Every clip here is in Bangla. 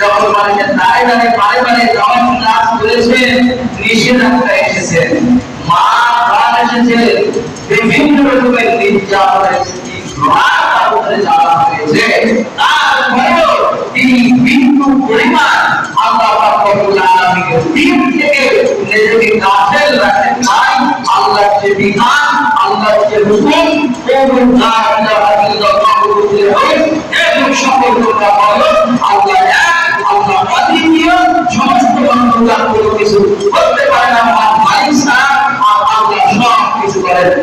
যখন পরিমাণ আল্লাহ দিন থেকে নিজেকে আল্লাহর যে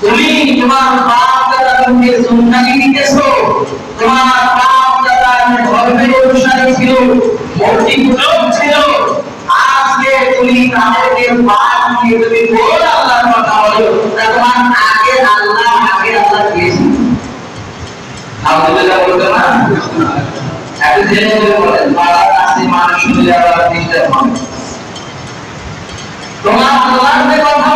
তুমি তোমার বাপ দাদা তুমি সুন্নাতি দিতেছো তোমার বাপ দাদা ধর্মের অনুসারী ছিল, মূর্তি পূজক ছিল। আজকে তুমি তাদেরকে বাদ দিয়ে তুমি বল আল্লাহর কথা বলো, তা তোমার আগে আল্লাহ আগে আল্লাহ দিয়েছি। আলহামদুলিল্লাহ বলতে না? একটা জেনে করে বলেন পাড়ার কাছে মানুষ শুনলে আবার তোমার আল্লাহর কথা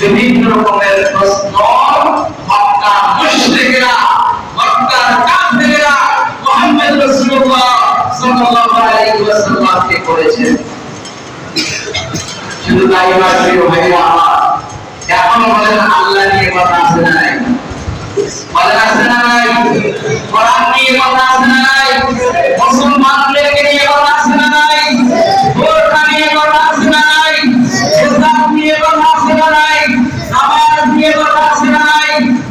বিভিন্ন রকমের প্রশ্ন মক্কা মুশরিকরা, মক্কার কাফেররা মুহাম্মদ রাসূলুল্লাহ সাল্লাল্লাহু আলাইহি ওয়াসাল্লামকে করেছেন। শুধু তাই নয়, প্রিয় ভাইরা, এখন বলেন আল্লাহ নিয়ে কথা আছে নাই? বলেন আছে না নাই? কোরআন নিয়ে কথা আছে না নাই? মুসলমানদেরকে নিয়ে কথা আছে না নাই?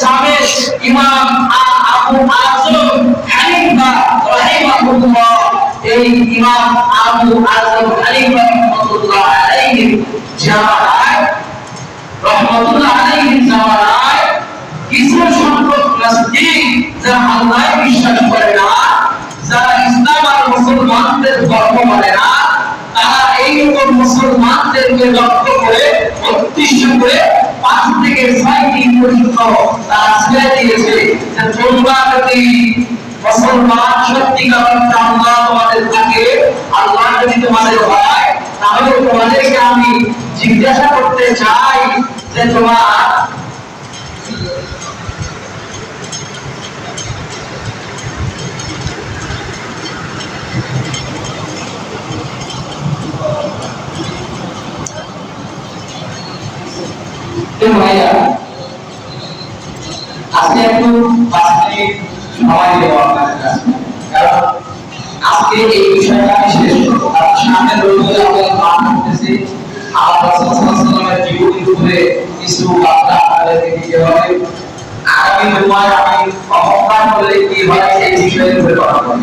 সাবিস ইমাম আবু আজম হানিফা রাহিমাহুল্লাহ। এই ইমাম আবু আজম হানিফা রাহমাতুল্লাহ আলাইহি জামানায়, রহমতুল্লাহ আলাইহি জামানায় কিছু সংখ্যক নাস্তিক যারা আল্লাহ বিশ্বাস করে না, যারা ইসলাম আর মুসলমানদের ধর্ম মানে না, তারা এইরকম মুসলমানদেরকে লক্ষ্য করে উদ্দেশ্য করে পাঁচ থেকে ছয় দিন পর্যন্ত তারা ছেড়ে দিয়েছে। যে তোমরা যদি মুসলমান সত্যিকার আল্লাহ তোমাদের থাকে, আল্লাহ যদি তোমাদের হয়, তাহলে তোমাদেরকে আমি জিজ্ঞাসা করতে চাই যে তোমার ভাইয়া এই বিষয়টা আগামী জুমায় আমি অহংকার করলে কি হয় সেই বিষয়ে উপরে কথা বলব।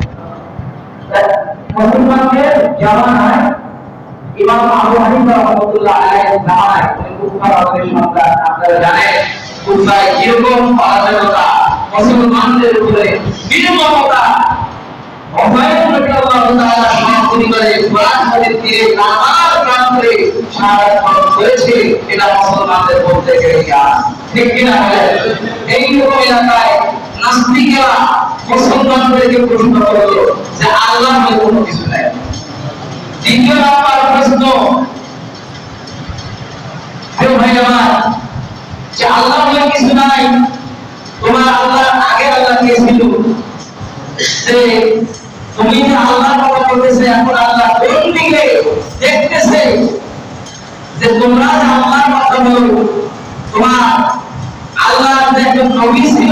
মুসলমানদের এটা মুসলমানদের বলতে গেলে ঠিক বলেন? এইরকম এলাকায় নাস্তিকেরা মুসলমানদেরকে প্রশ্ন করল যে আল্লাহ কোনো কিছু নাই। দ্বিতীয় নাম্বার প্রশ্ন ভাই আমার যে আল্লাহ বলে কিছু নাই, তোমার আল্লাহ আগে আল্লাহ কে যে তুমি যে আল্লাহর কথা বলতেছে, এখন আল্লাহ কোন দিকে দেখতেছে? যে তোমরা যে আল্লাহর কথা বলো, তোমার আল্লাহ যে একজন নবী ছিল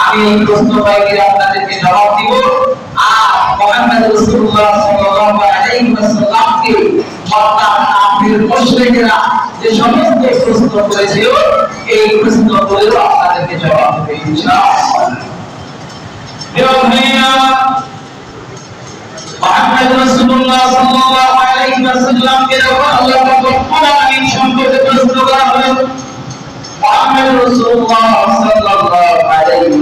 আমি এই প্রশ্ন পাইকে আপনাদেরকে জবাব দিব। আর মুহাম্মদ রাসূলুল্লাহ সাল্লাল্লাহু আলাইহি ওয়াসাল্লামকে মক্কা কাফির মুশরিকরা যে সমস্ত প্রশ্ন করেছিল, এই প্রশ্নগুলোর আপনাদেরকে জবাব দেব ইনশাআল্লাহ। মুহাম্মদ রাসূলুল্লাহ সাল্লাল্লাহু আলাইহি ওয়াসাল্লামকে যখন আল্লাহ রাব্বুল আলামিন সম্পর্কে প্রশ্ন করা হলো, মুহাম্মদ রাসূলুল্লাহ সাল্লাল্লাহু আলাইহি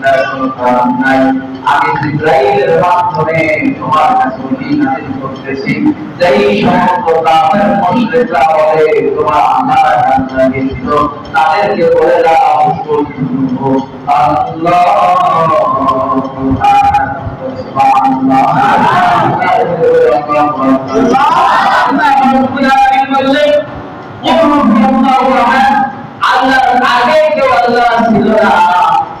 চিন্তার কোনো কারণ নাই আমি জিব্রাইলের মাধ্যমে তোমার কাছে ওহী করতেছি যেই সমস্ত কাফের মুশরিকরা বলে তোমার আল্লাহ রান্না দিয়েছিল তাদেরকে বলে দাও আল্লাহ আল্লাহর আগে কেউ আল্লাহ ছিল না।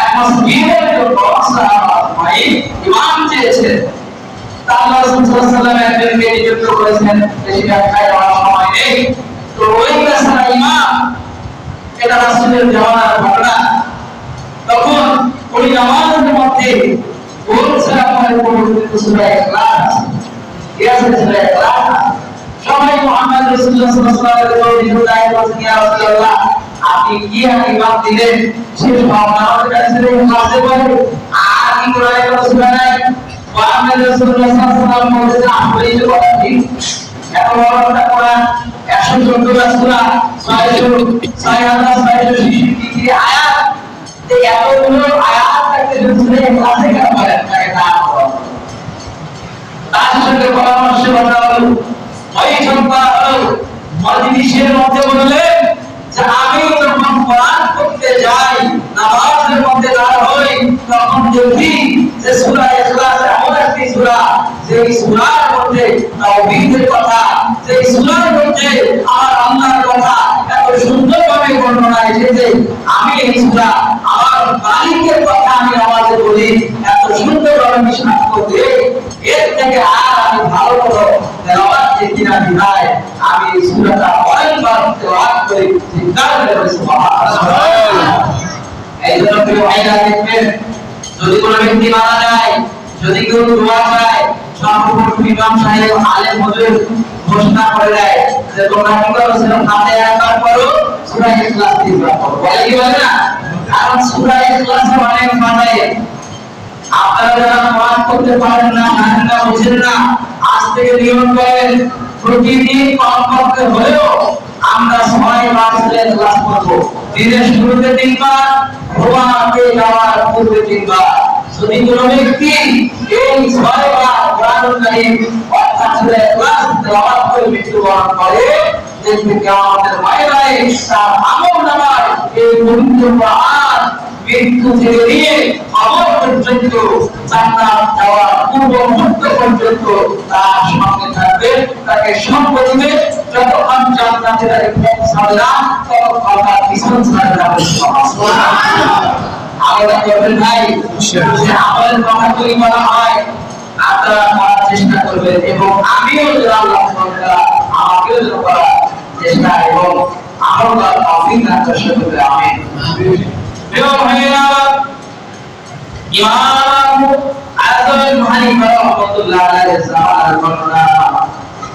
এক মসজিদের জন্য সাহাবাই ইমাম চেয়েছেন। তা আল্লাহ রাসূল সাল্লাল্লাহু আলাইহি একজনকে নিযুক্ত করেছেন, বেশি ব্যাখ্যায় যাওয়ার সময় নেই। তো ওই বেচারা ইমাম, এটা সবাই মুহাম্মদ রাসূলুল্লাহ আপনি কি ইমাম দিলেন সে সব নামাজের কাছে ইখলাসে বলে আর কি কোনো সূরা নাই রাসূলুল্লাহ সাল্লাল্লাহু আলাইহি বলেছেন আপনি যে এত বড় কোরআন একশো চোদ্দ সূরা আয়াত যদি যে আমি কোরআন পড়তে যাই, নামাজের মধ্যে দাঁড় হই তখন দেখি যে সূরা ইখলাস, এমন একটি সূরা, যেই সূরার মধ্যে তাওহীদের কথা, যেই সূরার মধ্যে আমার আল্লাহর কথা সুন্দরভাবে বর্ণনা এসেছে। আমি এই আমার মালিকের কথা আমি আওয়াজে বলি, এত সুন্দরভাবে সাক্ষ্য দিই এর থেকে আর আমি ভালো করে তেলাওয়াত দেখি না বিধায় আমি এই সূরাটা অনেকবার তেলাওয়াত করি চিন্তা করে এই জন্য প্রিয় ভাইরা দেখবেন, যদি কোনো ব্যক্তি মারা যায়, যদি কেউ দোয়া চায় সর্বপ্রথম ইমাম সাহেব আলেম হুজুর ঘোষণা করে দেয় যে তোমরা কি করো? সেটা হাতে একবার করো সূরা ইখলাস তিনবার করো। বলে কি বলে না? কারণ সূরা ইখলাস অনেক মানে আপনারা যারা পাঠ করতে পারেন না, জানেন না, বুঝেন না, আজ থেকে নিয়ম করেন, প্রতিদিন কমপক্ষে হলেও আমরা ছয় মাস ধরে ক্লাস করব। দিনের শুরুতে তিনবার, ঘুমাতে যাওয়ার পূর্বে তিনবার। যদি কোনো ব্যক্তি এই ছয় বার কোরআনুল কারীম অর্থাৎ সূরা ইখলাস, তেলাওয়াত করে মৃত্যুবরণ করে, দেখবে কিয়ামতের ময়দানে তার আমল নামায় এই পবিত্র কোরআন মৃত্যু থেকে নিয়ে খবর পর্যন্ত, জান্নাত যাওয়ার পূর্ব মুহূর্ত পর্যন্ত তার সঙ্গে থাকবে। তাকে সঙ্গ দিবে যতক্ষণ জান্নাতে তাকে পৌঁছাবে না ততক্ষণ তার পিছন ছাড়বে না আমরা করবেন ভাই, যে আমলের কথা তৈরি করা হয়, আপনারা করার চেষ্টা করবেন এবং আমিও যেন আল্লাহ আমাকেও যেন করার চেষ্টা এবং আমল করার তৌফিক দান করবে, আমিন। প্রিয় ভাইরা ইমাম আযম হানিফা রাহমাতুল্লাহ আলাইহি জামানার বর্ণনা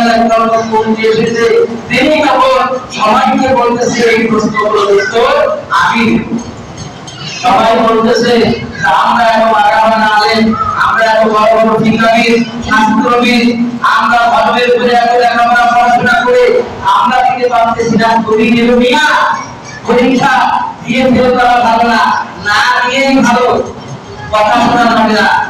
রহমতুল্লাহ আলাইহি এসেছে তিনি তখন সবাইকে বলতেছে, এই প্রশ্নগুলো উত্তর আমি সবাই বলতেছে, আমরা এত মারামারা আলেম আমরা এত বড় বড় বিজ্ঞানী শাস্ত্রবিদ, আমরা ধর্মের উপরে এত লেখাপড়া, পড়াশোনা করে আমরা দিতে পারতেছি না করি নেব পরীক্ষা দিয়ে ফেল করা ভালো না না দিয়েই ভালো। কথা শোনা যাবে না।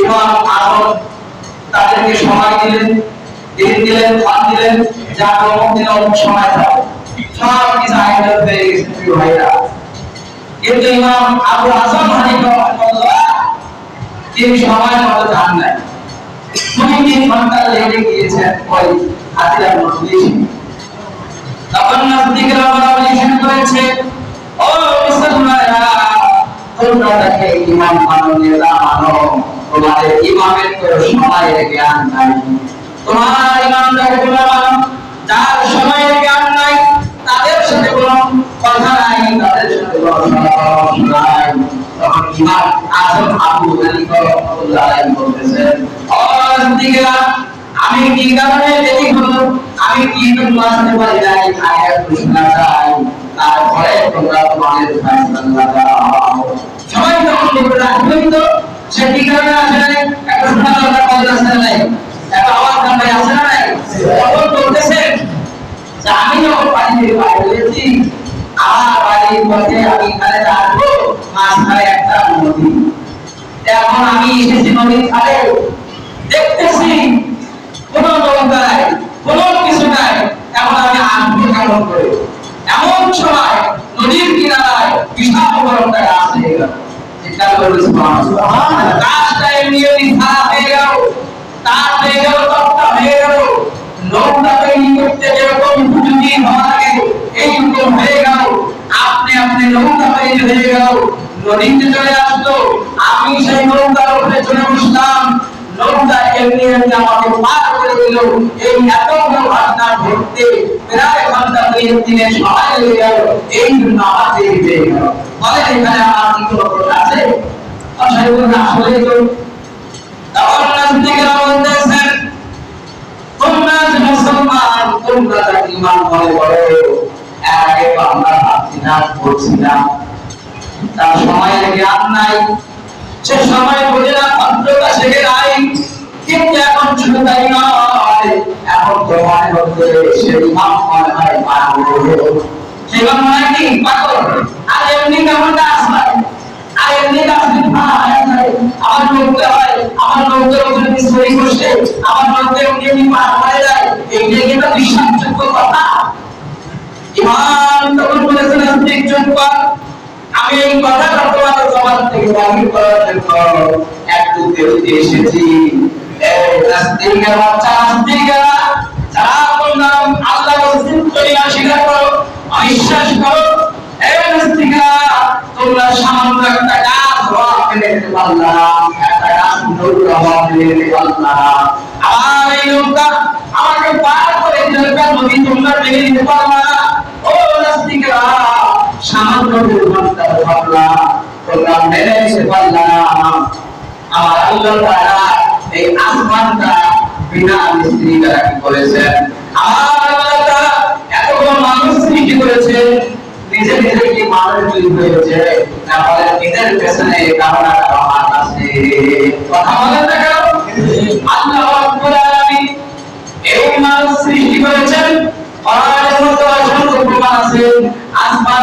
ইমাম আজম তাদেরকে সময় দিলেন, দিন দিলেন খান দিলেন, যা অমুক দিন অমুক সময় থাকো সব কিছু আয়োজন হয়ে গেছে, প্রিয় ভাইরা কিন্তু ইমাম আবু হাসান হানিফা রহমাতুল্লাহ তিনি সময় মতো যান নাই। দুই তিন ঘণ্টা লেগে গিয়েছেন, ওই হাজিরা মজলিস। তখন নাস্তিকরা বলাবলি শুরু করেছে, ও মুসলমানেরা, তোমরা তাকে ইমাম মানো নেতা মানো। তোমাদের ইমামের তো সময়ের জ্ঞান নাই। তোমার ইমামটাকে তোমরা যার সময়ের জ্ঞান নাই, তাদের সাথে কোনো কথা নাই, তাদের সাথে কোনো নাই। আমি কি কারণে আমি কি জন্য আসতে পারি তোমরা তো? সে কি কারণে আসে নাই? একটা শোনা দরকার কল আসে নাই? একটা আওয়াজ কামাই আসে নাই? তখন বলতেছেন যে আমি যখন বাড়ি থেকে বাইরে হয়েছি আমার বাড়ির পথে আমি এখানে রাখব মাঝখানে একটা নদী। এখন আমি এসেছি নদীর ধারে দেখতেছি, কোন নৌকা নাই কোন কিছু নাই। এখন আমি আসব কেমন করে। এমন সময় নদীর কিনারায় বিশাল বড় একটা গাছ হয়ে গেল। চিন্তা করবে গাছটা এমনি এমনি খারাপ হয়ে গেল তার হয়ে গেল তপ্তা হয়ে গেল নৌকাকে ই করতে যেরকম যদি হওয়া লাগে আপনি সেই নৌকার উপরে চলে নৌকা এমনি এমনি আমাকে পার করে দিল। এই এত বড় ঘটনা ঘটতে প্রায় ঘণ্টা দুই দিনের সময় লেগে গেল। এই জন্য আমার হয়ে গেল বলে এখানে আমার কি আছে? আসলে তো। ভাবছিলাম, বলছিলাম, তার সময়ের জ্ঞান নাই। সে সময় বোঝে না ভদ্রতা শেখে নাই। কিন্তু এখন শুধু তাই নয়, এখন তো মনে হচ্ছে সে ইমাম মনে হয় পাগল। সে ইমাম মনে হয় কি? পাগল। আর এমনি কেমনটা আসবে আর এমনি ভাই আমার লোকটা হয়, আমার লোকদের উপরে সই করছে আমার লোকদের এমনি এমনি পার হয়ে যায়? এইটা কি একটা বিশ্বাসযোগ্য কথা? ইমাম তখন বলেছেন আপনি একজন পর আমি এই কথাটা তোমাদের জবান থেকে বাহির করার জন্য একটু দেরিতে এসেছি। বাচ্চা যারা আল্লাহ রসুল করি, অবিশ্বাস করো, এই তোমরা সামান্য একটা গাছ হওয়া ফেলে দিতে পারলা একটা গাছ নৌকা হওয়া ফেলে দিতে পারলা আমার এই আমাকে পার করে তোমরা ভেঙে দিতে পারলা ও নাস্তিকেরা সামান্য মেনে সৃষ্টি নিজের পেছনে কারণ মানুষ সৃষ্টি করেছেন আছে।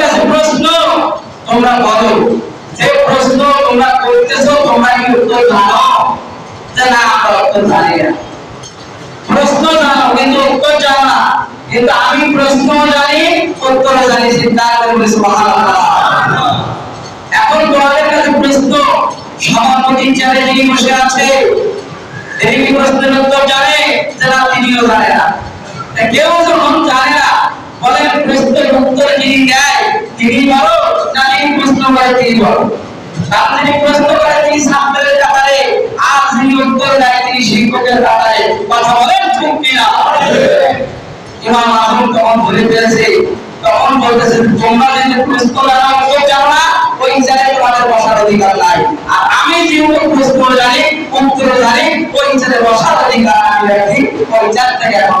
কাছে প্রশ্ন প্রশ্ন করতেছো প্রশ্ন না। কিন্তু আমি প্রশ্ন জানি, উত্তর জানি চিন্তা করবে এখন তোমাদের কাছে প্রশ্ন, সভাপতি চেয়ারে যিনি বসে আছে, তিনি প্রশ্নের উত্তর জানে? তিনিও জানে না। কেউ যখন জানে বলেন, প্রশ্নের উত্তর যিনি দেয়? তিনি বলো, না যিনি প্রশ্ন করে তিনি বলো। যিনি প্রশ্ন করে তিনি ছাত্রের কাতারে, আর যিনি উত্তর দেয় তিনি শিক্ষকের কাতারে। কথা বলেন ঠিক কিনা? ইমাম আজম তখন বলে ফেলেছে, তখন বলতেছে, তোমরা যদি প্রশ্ন জানো উত্তর জানো না, ওই জায়গায় তোমাদের বসার অধিকার নাই। আর আমি যেহেতু প্রশ্ন জানি, উত্তর জানি, ওই জায়গায় বসার অধিকার আমি রাখি ওই জায়গা থেকে যাও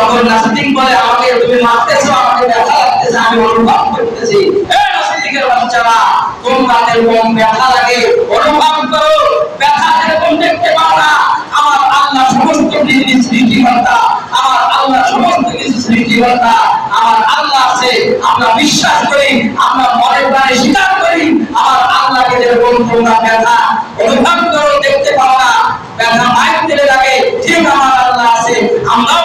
তখন নাস্তিক বলে, আমাকে তুমি মারতেছো, আমাকে ব্যথা লাগতেছে, আমি অনুভব করতেছি। এ নাস্তিকের বাচ্চারা তোমাদের কম ব্যথা লাগে, অনুভব করো, ব্যথা এরকম দেখতে পাও না। আমার আল্লাহ সমস্ত কিছু সৃষ্টিকর্তা, আমার আল্লাহ সমস্ত কিছু সৃষ্টিকর্তা, আমার আল্লাহ আছে, আমরা বিশ্বাস করি, আমরা মনে প্রাণে স্বীকার করি, আমার আল্লাহকে যেরকম তোমরা ব্যথা অনুভব করো, দেখতে পাও না, ব্যথা মাইক দিলে লাগে, ঠিক আমার আল্লাহ আছে, আমরাও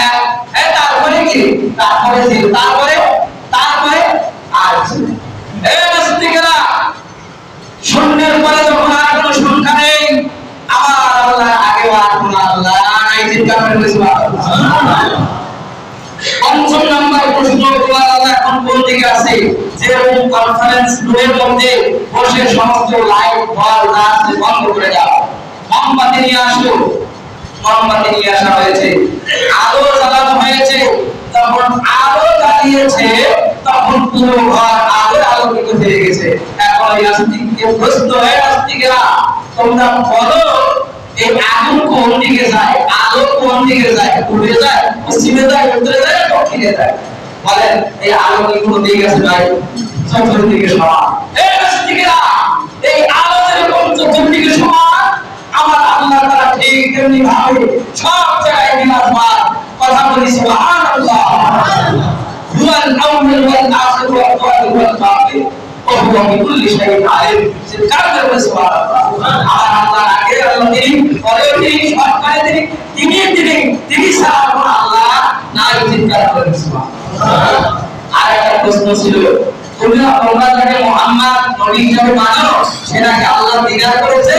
এক তারপরে কি তারপরে জিরো তারপরে তারপরে আর জিরো নাস্তিকেরা শূন্যের পরে যখন আর কোনো সংখ্যা নেই আমার আল্লাহ আগে আর কোনো আল্লাহ নাই চিন্তা করে পঞ্চম নাম্বার প্রশ্ন তোমার আল্লাহ এখন কোন দিকে আছে যেরকম কনফারেন্স রুমের মধ্যে বসে সমস্ত লাইট বল লাইট বন্ধ করে দাও মোমবাতি নিয়ে আসো মোমবাতি নিয়ে আসা হয়েছে। আলো জ্বালানো হয়েছে, তখন আলো জ্বালিয়েছে, তখন পুরো ঘর আলো আলোকিত হয়ে গেছে। এখন এই নাস্তিককে প্রশ্ন হয়ে নাস্তিকেরা তোমরা বলো, এই আগুন কোন দিকে যায়? আলো কোন দিকে যায়? উঠে যায়? পশ্চিমে যায়? উত্তরে যায় দক্ষিণে যায়? বলেন, এই আলো কি কোন দিকে আছে ভাই? চতুর্দিকে সমান। এই নাস্তিকেরা এই আলো যেরকম চতুর্দিকে সমান আমার আল্লাহ তারা ঠিক তেমনি ভাবে সব জায়গায় বিরাজমান কথা বলি সুবহান আল্লাহ হুয়াল আউয়াল ওয়াল আখির ওয়াল কাদির ওয়াল কাফির ও হুয়া বিকুল্লি শাইইন আলিম। চিৎকার করে বলি সুবহান আল্লাহ আর আল্লাহ আগে আল্লাহ তিনি, পরেও তিনি সরকারে তিনি তিনি তিনি তিনি সারা আল্লাহ নাই চিৎকার করে সুবহান আর একটা প্রশ্ন ছিল তোমরা তোমরা যাকে মোহাম্মদ নবী হিসাবে মানো? সেটাকে আল্লাহ দিনার করেছে?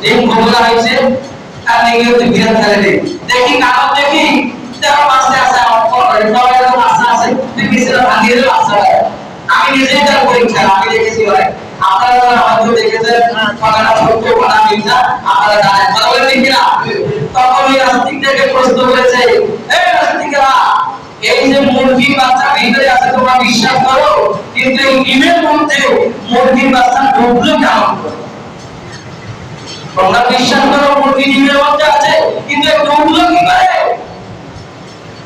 ডিম ভোগলা হয়েছে আর নিয়ে গিয়ে বিরাট ফেলে দেয় দেখি কাগজ দেখি দেখো পাশে আছে আমার ফোন গেছিলাম আজকের বাচ্চারা আমি নিজেই তার পরীক্ষা আমি দেখেছি ভাই। আপনারা হয়তো দেখেছেন, কথাটা সত্য, কথা মিথ্যা আপনারা জানেন। কথা ঠিক কিনা? তখন ওই নাস্তিকদেরকে প্রশ্ন করেছে এই নাস্তিকেরা এই যে মুরগির বাচ্চা ভিতরে আছে, তোমরা বিশ্বাস করো? কিন্তু এই ডিমের মধ্যে মুরগির বাচ্চা ঢুকলো কেমন করে? তোমরা বিশ্বাস করো ডিমের মধ্যে আছে, কিন্তু এই ঢুকলো কি করে?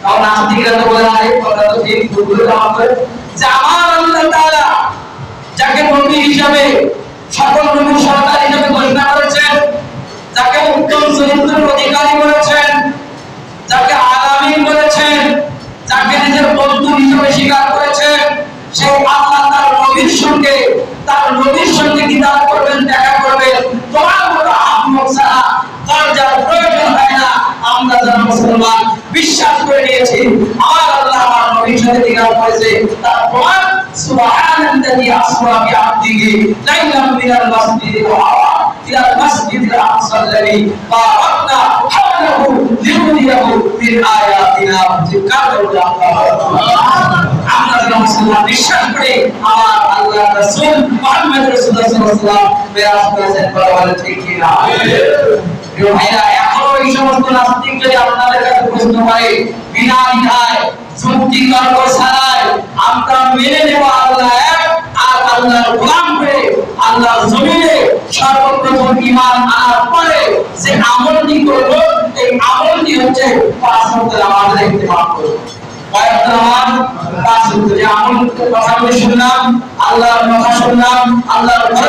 তখন নাস্তিকরা তো বলে, আরে কথা তো ঠিক ঢুকলো কেমন করে। যে আল্লাহ তাআলা যাকে নবী হিসাবে, সকল নবীর সরকার হিসাবে ঘোষণা করেছেন, যাকে উত্তম চরিত্রের অধিকারী করেছেন, যাকে আলামিন বলেছেন যাকে নিজের বন্ধু হিসেবে স্বীকার করেছেন, সেই আল্লাহ তার নবীর সঙ্গে, তার নবীর সঙ্গে দিদার করবেন মুসলমান বিশ্বাস করে নিয়েছি। আমার আল্লাহ আমার নবীর সাথে দিগার করেছে। তার প্রমাণ সুবহানাল্লাযী আসরা বিআবদিহি লাইলাম মিনাল মাসজিদিল হারাম ইলাল মাসজিদিল আকসা আল্লাযী বারাকনা হাওলাহু লিনুরিয়াহু মিন আয়াতিনা যিকার আল্লাহ। আমরা মুসলমান বিশ্বাস করে আমার আল্লাহ রাসূল মুহাম্মদ রাসূলুল্লাহ সাল্লাল্লাহু আলাইহি ওয়াসাল্লাম মেরাজ করেছেন, বলা ঠিক না এই সমস্ত নাস্তিক যদি আপনাদের কাছে প্রশ্ন করে, বিনা দ্বিধায়, যুক্তি তর্ক ছাড়াই আমরা মেনে নেব আল্লাহ এক, আর আল্লাহর গোলাম হয়ে আল্লাহর জমিনে সর্বপ্রথম ইমান আনার পরে যে আমলটি করব, এই আমলটি হচ্ছে পাঁচ আমাদের ইত্তেফাক করব। নামাজ পাঁচ শুনলাম, আল্লাহর শুনলাম, আল্লাহর কথা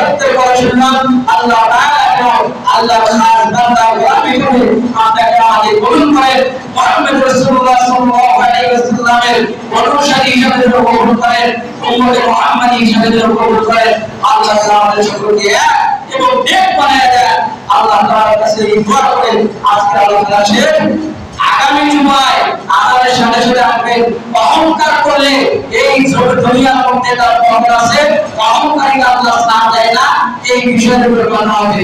শুনলাম, আল্লাহ তাআলা এবং আল্লাহর খাস বান্দা করে করেন করেন করেন আল্লাহ তাআলা আমাদের আল্লাহ কাছে এই দোয়া করে আজকে আগামী জুমায় আদানের সাথে সাথে আপনি অহংকার করলে এই দুনিয়ার মধ্যে তার প্রভাব আছে। অহংকারী আল্লাহ স্নান দেয় না। এই বিষয়ের উপরে কথা হবে।